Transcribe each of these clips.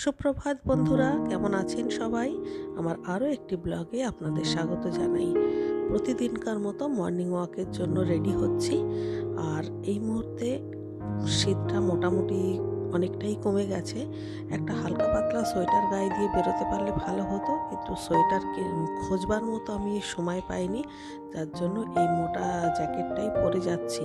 সুপ্রভাত বন্ধুরা, কেমন আছেন সবাই? আমার আরও একটি ব্লগে আপনাদের স্বাগত জানাই। প্রতিদিনকার মতো মর্নিং ওয়াকের জন্য রেডি হচ্ছি। আর এই মুহূর্তে শীতটা মোটামুটি অনেকটাই কমে গেছে। একটা হালকা পাতলা সোয়েটার গায়ে দিয়ে বেরোতে পারলে ভালো হতো। কিন্তু সোয়েটারকে খোঁজবার মতো আমি সময় পাইনি। যার জন্য এই মোটা জ্যাকেটটাই পরে যাচ্ছি।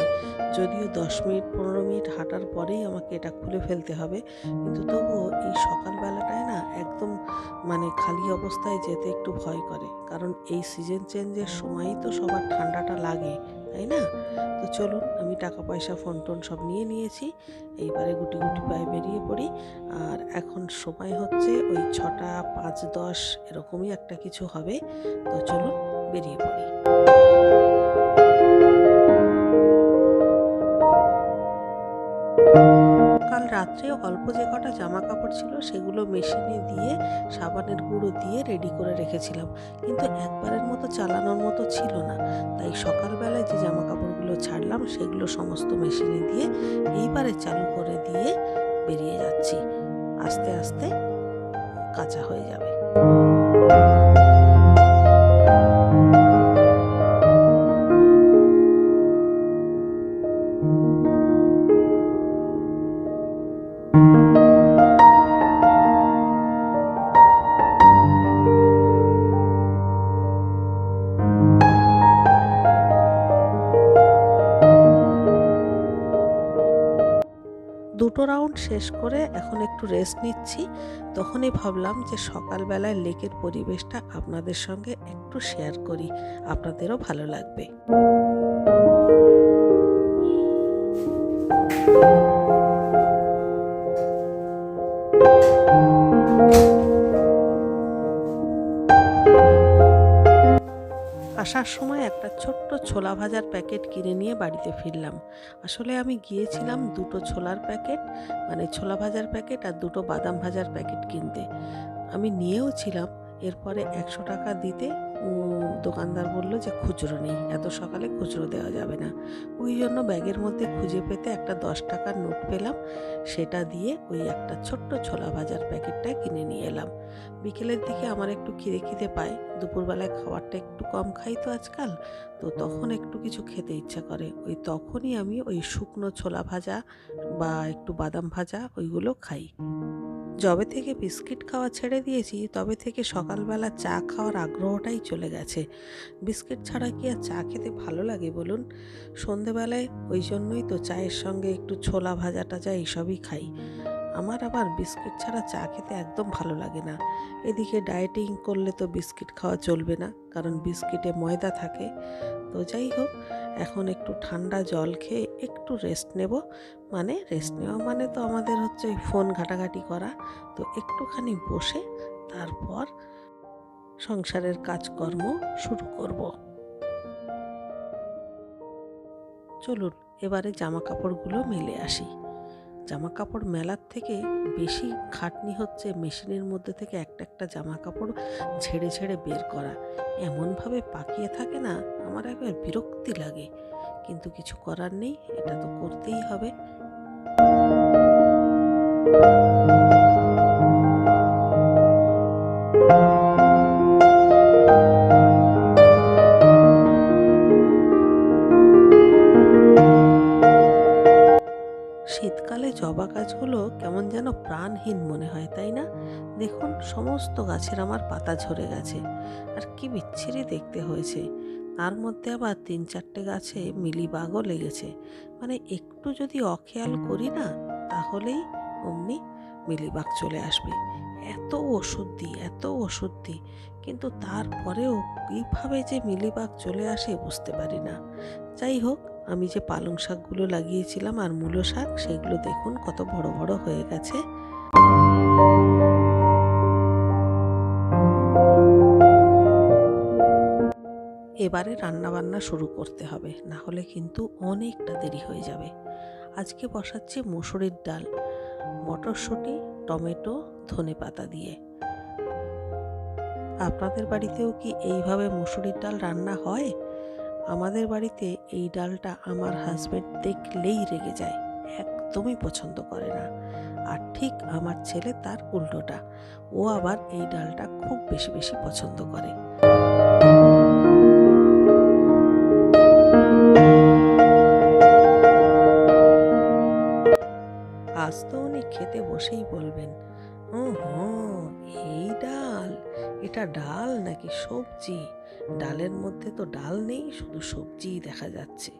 যদিও দশ মিনিট, পনেরো মিনিট হাঁটার পরেই আমাকে এটা খুলে ফেলতে হবে। কিন্তু তবুও এই সকালবেলাটায় না একদম মানে খালি অবস্থায় যেতে একটু ভয় করে। কারণ এই সিজন চেঞ্জের সময়ই তো সবার ঠান্ডাটা লাগে। তাই না? তো চলুন, আমি টাকা, পয়সা, ফোন টোন সব নিয়ে নিয়েছি। এইবারে গুটি গুটি পায়ে বেরিয়ে পড়ি। আর এখন সময় হচ্ছে ওই ছটা পাঁচ দশ, এরকমই একটা কিছু হবে। তো চলুন, বেরিয়ে রাত্রে অল্প যে কটা জামা কাপড় ছিল সেগুলো মেশিনে দিয়ে সাবানের গুঁড়ো দিয়ে রেডি করে রেখেছিলাম। কিন্তু একবারের মতো চালানোর মতো ছিল না। তাই সকালবেলায় যে জামা কাপড়গুলো ছাড়লাম সেগুলো সমস্ত মেশিনে দিয়ে এইবারে চালু করে দিয়ে বেরিয়ে যাচ্ছি। আস্তে আস্তে কাঁচা হয়ে যাবে। দুটো রাউন্ড শেষ করে এখন একটু রেস্ট নিচ্ছি। তখনই ভাবলাম যে সকালবেলায় লেকের পরিবেশটা আপনাদের সঙ্গে একটু শেয়ার করি। আপনাদেরও ভালো লাগবে। আসার সময় একটা ছোট্ট ছোলা ভাজার প্যাকেট কিনে নিয়ে বাড়িতে ফিরলাম। আসলে আমি গিয়েছিলাম দুটো ছোলার প্যাকেট মানে ছোলা ভাজার প্যাকেট আর দুটো বাদাম ভাজার প্যাকেট কিনতে। আমি নিয়েও ছিলাম, এরপরে একশো টাকা দিতে দোকানদার বলল যে খুচরো নেই, এত সকালে খুচরো দেওয়া যাবে না। ওই জন্য ব্যাগের মধ্যে খুঁজে পেতে একটা দশ টাকার নোট পেলাম, সেটা দিয়ে ওই একটা ছোট্ট ছোলা ভাজার প্যাকেটটা কিনে নিয়ে এলাম। বিকেলের দিকে আমার একটু খিদে খিদে পায়, দুপুরবেলায় খাবারটা একটু কম খাই তো আজকাল তো তখন একটু কিছু খেতে ইচ্ছা করে। ওই তখনই আমি ওই শুকনো ছোলা ভাজা বা একটু বাদাম ভাজা ওইগুলো খাই। যবে থেকে বিস্কিট খাওয়া ছেড়ে দিয়েছি, তবে থেকে সকালবেলা চা খাওয়ার আগ্রহটাই চলে গেছে। বিস্কিট ছাড়া কি আর চা খেতে ভালো লাগে বলুন? সন্ধেবেলায় ওই জন্যই তো চায়ের সঙ্গে একটু ছোলা ভাজা টাজা এইসবই খাই। আমার আবার বিস্কিট ছাড়া চা খেতে একদম ভালো লাগে না। এদিকে ডায়েটিং করলে তো বিস্কিট খাওয়া চলবে না, কারণ বিস্কিটে ময়দা থাকে। তো যাই হোক, এখন একটু ঠান্ডা জল খেয়ে একটু রেস্ট নেব। মানে রেস্ট নেওয়া মানে তো আমাদের হচ্ছে ওই ফোন ঘাটাঘাটি করা। তো একটুখানি বসে তারপর সংসারের কাজকর্ম শুরু করব। চলুন, এবারে জামা কাপড়গুলো মেলে আসি। জামা কাপড় মেলার থেকে বেশি খাটনি হচ্ছে মেশিনের মধ্যে থেকে একটা একটা জামা কাপড় ঝেড়ে ঝেড়ে বের করা। এমনভাবে পাকিয়ে থাকে না, আমার একবার বিরক্তি লাগে। কিন্তু কিছু করার নেই, এটা তো করতেই হবে। শীতকালে জবা গাছগুলো কেমন যেন প্রাণহীন মনে হয়, তাই না? দেখুন, সমস্ত গাছের আমার পাতা ঝরে গেছে। আর কি বিচ্ছিরি দেখতে হয়েছে। তার মধ্যে আবার তিন চারটে গাছে মিলিবাগও লেগেছে। মানে একটু যদি অখেয়াল করি না, তাহলেই অমনি মিলিবাগ চলে আসবে। এত ওষুধ দিই এত ওষুধ। দিই কিন্তু তারপরেও কীভাবে যে মিলিবাগ চলে আসে বুঝতে পারি না। যাই হোক আমি যে পালং শাকগুলো লাগিয়েছিলাম আর মূলো শাক, সেগুলো দেখুন কত বড় বড় হয়ে গেছে। এবারে রান্না বান্না শুরু করতে হবে, না হলে কিন্তু অনেকটা দেরি হয়ে যাবে। আজকে বসাচ্ছি মুসুরির ডাল, মটরশুঁটি, টমেটো, ধনে পাতা দিয়ে। আপনাদের বাড়িতেও কি এইভাবে মুসুরির ডাল রান্না হয়? আমাদের বাড়িতে এই ডালটা আমার হাজবেন্ড দেখলেই রেগে যায়। একদমই পছন্দ করে না। আর ঠিক আমার ছেলে তার উল্টোটা। ও আবার এই ডালটা খুব বেশি বেশি পছন্দ করে। আজ তো উনি খেতে বসেই বলবেন ও এই ডাল, এটা ডাল নাকি সবজি? ডালের মধ্যে তো ডাল নেই, শুধু সবজিই দেখা যাচ্ছে।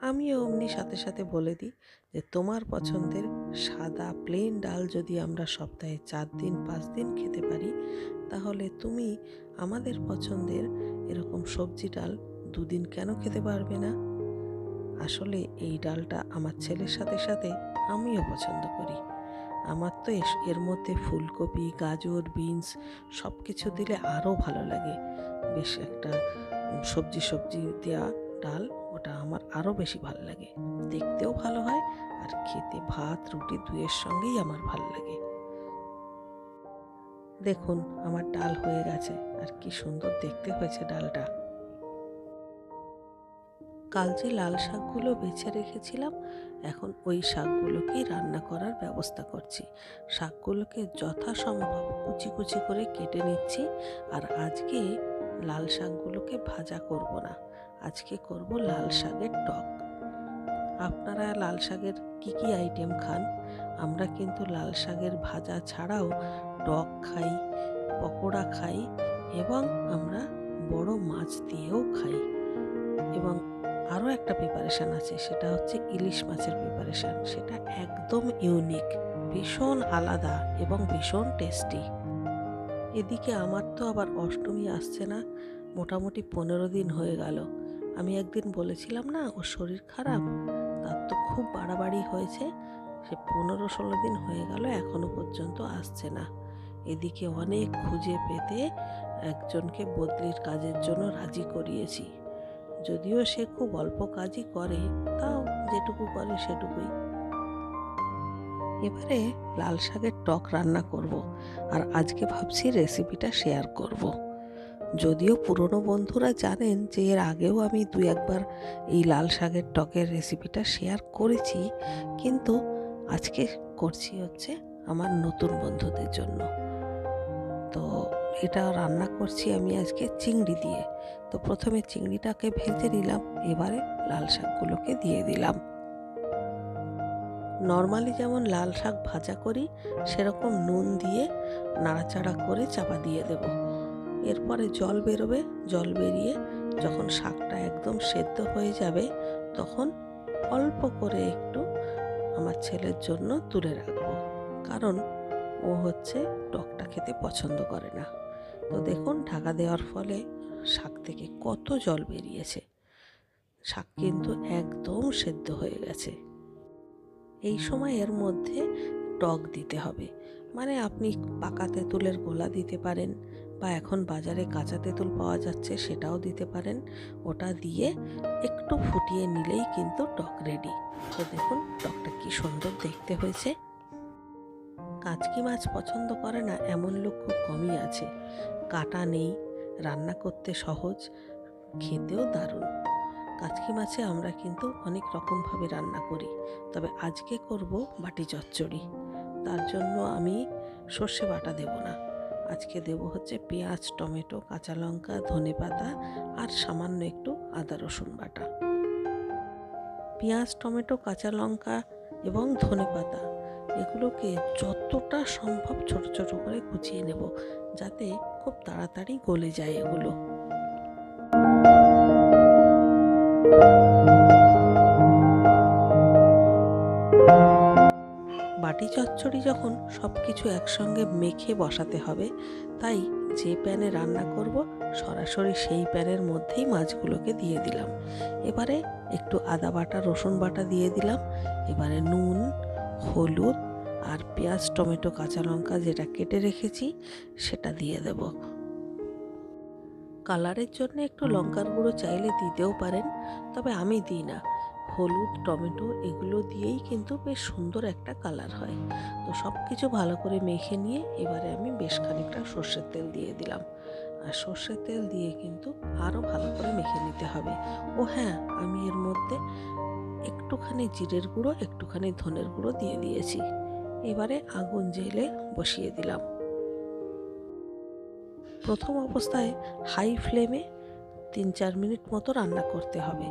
আমিও অমনি সাথে সাথে বলে দিই যে, তোমার পছন্দের সাদা প্লেন ডাল যদি আমরা সপ্তাহে চার দিন, পাঁচ দিন খেতে পারি, তাহলে তুমি আমাদের পছন্দের এরকম সবজি ডাল দুদিন কেন খেতে পারবে না? আসলে এই ডালটা আমার ছেলের সাথে সাথে আমিও পছন্দ করি। আমার তো এর মধ্যে ফুলকপি, গাজর, বিনস সব কিছু দিলে আরও ভালো লাগে। বেশ একটা সবজি সবজি দেওয়া ডাল, ওটা আমার আরও বেশি ভালো লাগে। দেখতেও ভালো হয় আর খেতে ভাত, রুটি দুয়ের সঙ্গেই আমার ভালো লাগে। দেখুন, আমার ডাল হয়ে গেছে। আর কি সুন্দর দেখতে হয়েছে ডালটা। কাল যে লাল শাকগুলো বেছে রেখেছিলাম, এখন ওই শাকগুলোকেই রান্না করার ব্যবস্থা করছি। শাকগুলোকে যথাসম্ভব কুচি কুচি করে কেটে নিচ্ছি। আর আজকে লাল শাকগুলোকে ভাজা করব না। আজকে করব লাল শাকের টক। আপনারা লাল শাকের কী কী আইটেম খান? আমরা কিন্তু লাল শাকের ভাজা ছাড়াও টক খাই, পকোড়া খাই এবং আমরা বড় মাছ দিয়েও খাই। এবং আরও একটা প্রিপারেশান আছে, সেটা হচ্ছে ইলিশ মাছের প্রিপারেশান সেটা একদম ইউনিক ভীষণ আলাদা এবং ভীষণ টেস্টি এদিকে আমার তো আবার অষ্টমী আসছে না, মোটামুটি পনেরো দিন হয়ে গেল। আমি একদিন বলেছিলাম না, ওর শরীর খারাপ, তার তো খুব বাড়াবাড়ি হয়েছে, সে পনেরো ষোলো দিন হয়ে গেল, এখনও পর্যন্ত আসছে না। এদিকে অনেক খুঁজে পেতে একজনকে বদলির কাজের জন্য রাজি করিয়েছি। যদিও সে খুব অল্প কাজই করে, তাও যেটুকু করে সেটুকুই। এবারে লাল শাকের টক রান্না করব আর আজকে ভাবছি রেসিপিটা শেয়ার করব। যদিও পুরনো বন্ধুরা জানেন যে এর আগেও আমি দু একবার এই লাল শাকের টকের রেসিপিটা শেয়ার করেছি, কিন্তু আজকে করছি হচ্ছে আমার নতুন বন্ধুদের জন্য। তো এটা রান্না করছি আমি আজকে চিংড়ি দিয়ে। তো প্রথমে চিংড়িটাকে ভেজে নিলাম, এবারে লাল শাকগুলোকে দিয়ে দিলাম। নর্মালি যেমন লাল শাক ভাজা করি, সেরকম নুন দিয়ে নাড়াচাড়া করে চাপা দিয়ে দেব। এরপরে জল বেরোবে, জল বেরিয়ে যখন শাকটা একদম সেদ্ধ হয়ে যাবে, তখন অল্প করে একটু আমার ছেলের জন্য তুলে রাখব। কারণ ও হচ্ছে টকটা খেতে পছন্দ করে না। তো দেখুন, ঢাকা দেওয়ার ফলে শাক থেকে কত জল বেরিয়েছে। শাক কিন্তু একদম সেদ্ধ হয়ে গেছে। এই সময় এর মধ্যে টক দিতে হবে। মানে আপনি পাকা তেঁতুলের গোলা দিতে পারেন বা এখন বাজারে কাঁচা তেঁতুল পাওয়া যাচ্ছে সেটাও দিতে পারেন। ওটা দিয়ে একটু ফুটিয়ে নিলেই কিন্তু টক রেডি তো দেখুন টকটা কি সুন্দর দেখতে হয়েছে। কাঁচকি মাছ পছন্দ করে না? এমন লোক খুব কমই আছে। কাটা নেই, রান্না করতে সহজ, খেতেও দারুণ। কাচকি মাছে আমরা কিন্তু অনেক রকমভাবে রান্না করি। তবে আজকে করব বাটি চচ্চড়ি। তার জন্য আমি সর্ষে বাটা দেব না। আজকে দেব হচ্ছে পেঁয়াজ, টমেটো, কাঁচা লঙ্কা, ধনে পাতা আর সামান্য একটু আদা রসুন বাটা। পেঁয়াজ, টমেটো, কাঁচা লঙ্কা এবং ধনে পাতা এগুলোকে যতটা সম্ভব ছোট ছোট করে কুচিয়ে নেব যাতে খুব তাড়াতাড়ি গলে যায় এগুলো। বাটি চচ্চড়ি যখন সব কিছু একসঙ্গে মেখে বসাতে হবে, তাই যে প্যানে রান্না করব, সরাসরি সেই প্যানের মধ্যেই মাছগুলোকে দিয়ে দিলাম। এবারে একটু আদা বাটা, রসুন বাটা দিয়ে দিলাম। এবারে নুন, হলুদ আর পেঁয়াজ, টমেটো, কাঁচা লঙ্কা যেটা কেটে রেখেছি, সেটা দিয়ে দেব। কালারের জন্য একটু লঙ্কার গুঁড়ো চাইলে দিতেও পারেন, তবে আমি দিই না। হলুদ, টমেটো এগুলো দিয়েই কিন্তু বেশ সুন্দর একটা কালার হয়। তো সব কিছু ভালো করে মেখে নিয়ে এবারে আমি বেশ খানিকটা সর্ষের তেল দিয়ে দিলাম। আর সর্ষের তেল দিয়ে কিন্তু আরও ভালো করে মেখে নিতে হবে। ও হ্যাঁ আমি এর মধ্যে একটুখানি জিরের গুঁড়ো, একটুখানি ধনের গুঁড়ো দিয়ে দিয়েছি। এবারে আগুন জেলে বসিয়ে দিলাম। প্রথম অবস্থায় হাই ফ্লেমে তিন চার মিনিট মতো রান্না করতে হবে।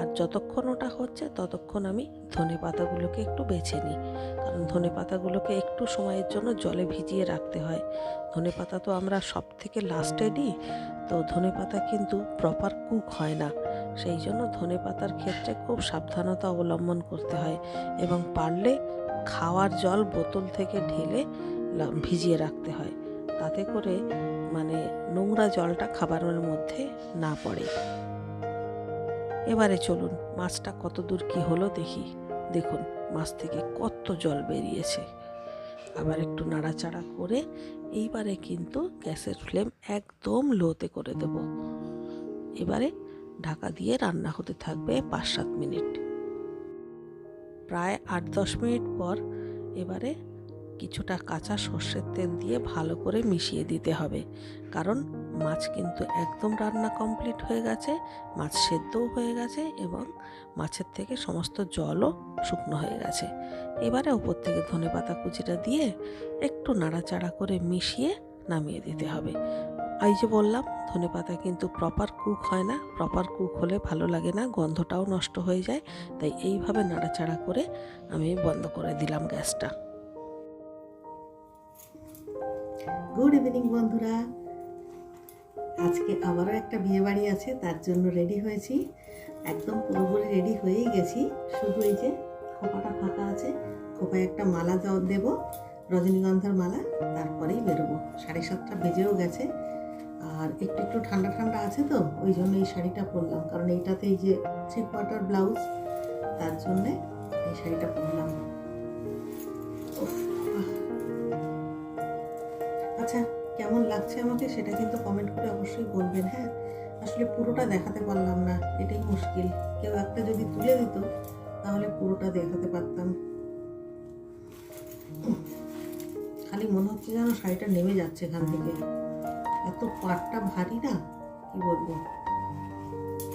আর যতক্ষণ ওটা হচ্ছে, ততক্ষণ আমি ধনে পাতাগুলোকে একটু বেছে নিই। কারণ ধনে পাতাগুলোকে একটু সময়ের জন্য জলে ভিজিয়ে রাখতে হয়। ধনে পাতা তো আমরা সব থেকে লাস্টে দিই তো ধনে পাতা কিন্তু প্রপার কুক হয় না। সেই জন্য ধনে পাতার ক্ষেত্রে খুব সাবধানতা অবলম্বন করতে হয় এবং পারলে খাওয়ার জল বোতল থেকে ঢেলে ভিজিয়ে রাখতে হয়। তাতে করে মানে নোংরা জলটা খাবারের মধ্যে না পড়ে। এবারে চলুন মাছটা কত দূর কি হলো দেখি। দেখুন, মাছ থেকে কত জল বেরিয়েছে। আবার একটু নাড়াচাড়া করে এইবারে কিন্তু গ্যাসের ফ্লেম একদম লোতে করে দেব। এবারে ঢাকা দিয়ে রান্না হতে থাকবে পাঁচ সাত মিনিট। প্রায় আট দশ মিনিট পর এবারে কিছুটা কাঁচা সর্ষের তেল দিয়ে ভালো করে মিশিয়ে দিতে হবে। কারণ মাছ কিন্তু একদম রান্না কমপ্লিট হয়ে গেছে, মাছ সেদ্ধও হয়ে গেছে এবং মাছের থেকে সমস্ত জলও শুকনো হয়ে গেছে। এবারে ওপর থেকে ধনে পাতা কুচিটা দিয়ে একটু নাড়াচাড়া করে মিশিয়ে নামিয়ে দিতে হবে। এই যে বললাম, ধনে পাতা কিন্তু প্রপার কুক হয় না। প্রপার কুক হলে ভালো লাগে না, গন্ধটাও নষ্ট হয়ে যায়। তাই এইভাবে নাড়াচাড়া করে আমি বন্ধ করে দিলাম গ্যাসটা। গুড ইভিনিং বন্ধুরা। আজকে আবারও একটা বিয়ে বাড়ি আছে, তার জন্য রেডি হয়েছি। একদম পুরোপুরি রেডি হয়েই গেছি। শুধু এই যে খোপাটা ফাঁকা আছে, খোপায় একটা মালা দেবো, রজনীগন্ধার মালা, তারপরেই বেরোবো। সাড়ে সাতটা বেজেও গেছে। আর একটু একটু ঠান্ডা ঠান্ডা আছে তো, ওই জন্য এই শাড়িটা পরলাম। কারণ এইটাতে এই যে থ্রি কোয়ার্টার ব্লাউজ তার জন্যে এই শাড়িটা লাগছে আমাকে সেটা কিন্তু কমেন্ট করে অবশ্যই বলবেন হ্যাঁ? আসলে পুরোটা দেখাতে পারলাম না, এটাই মুশকিল। কেউ একটা যদি তুলে দিত, তাহলে পুরোটা দেখাতে পারতাম। খালি মনে হচ্ছে যেন শাড়িটা নেমে যাচ্ছে এখান থেকে। এত পাটটা ভারী না? কি বলব?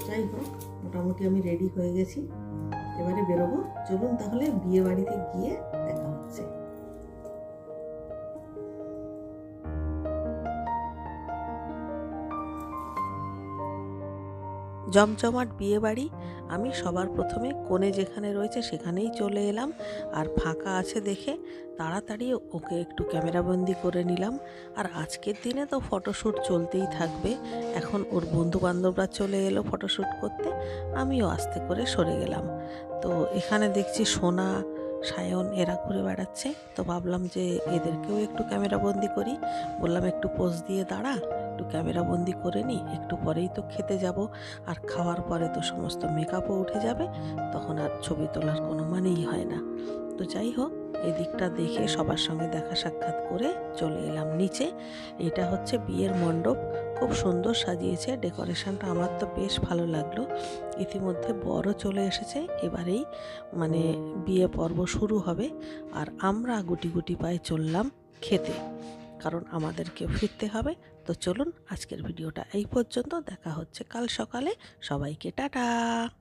যাই হোক, মোটামুটি আমি রেডি হয়ে গেছি। এবারে বেরোবো। চলুন তাহলে বিয়ে বাড়িতে গিয়ে জমজমাট বিয়ে বাড়ি আমি সবার প্রথমে কোণে যেখানে রয়েছে সেখানেই চলে এলাম। আর ফাঁকা আছে দেখে তাড়াতাড়ি ওকে একটু ক্যামেরাবন্দি করে নিলাম। আর আজকের দিনে তো ফটোশ্যুট চলতেই থাকবে। এখন ওর বন্ধু বান্ধবরা চলে এলো ফটোশ্যুট করতে, আমিও আস্তে করে সরে গেলাম। তো এখানে দেখছি সোনা, সায়ন এরা ঘুরে বেড়াচ্ছে। তো ভাবলাম যে এদেরকেও একটু ক্যামেরাবন্দি করি। বললাম, একটু পোজ দিয়ে দাঁড়া। একটু ক্যামেরাবন্দি করে নিই একটু পরেই তো খেতে যাব। আর খাওয়ার পরে তো সমস্ত মেকআপও উঠে যাবে, তখন আর ছবি তোলার কোনো মানেই হয় না। তো যাই হোক এদিকটা দেখে সবার সঙ্গে দেখা সাক্ষাৎ করে চলে এলাম নিচে। এটা হচ্ছে বিয়ের মণ্ডপ। খুব সুন্দর সাজিয়েছে, ডেকোরেশনটা আমার তো বেশ ভালো লাগল। ইতিমধ্যে বড় চলে এসেছে, এবারেই মানে বিয়ে পর্ব শুরু হবে। আর আমরা গুটি গুটি পায়ে চললাম খেতে। কারণ আমাদেরকে ফিরতে হবে। তো চলুন আজকের ভিডিওটা এই পর্যন্ত। দেখা হচ্ছে কাল সকালে। সবাইকে টাটা।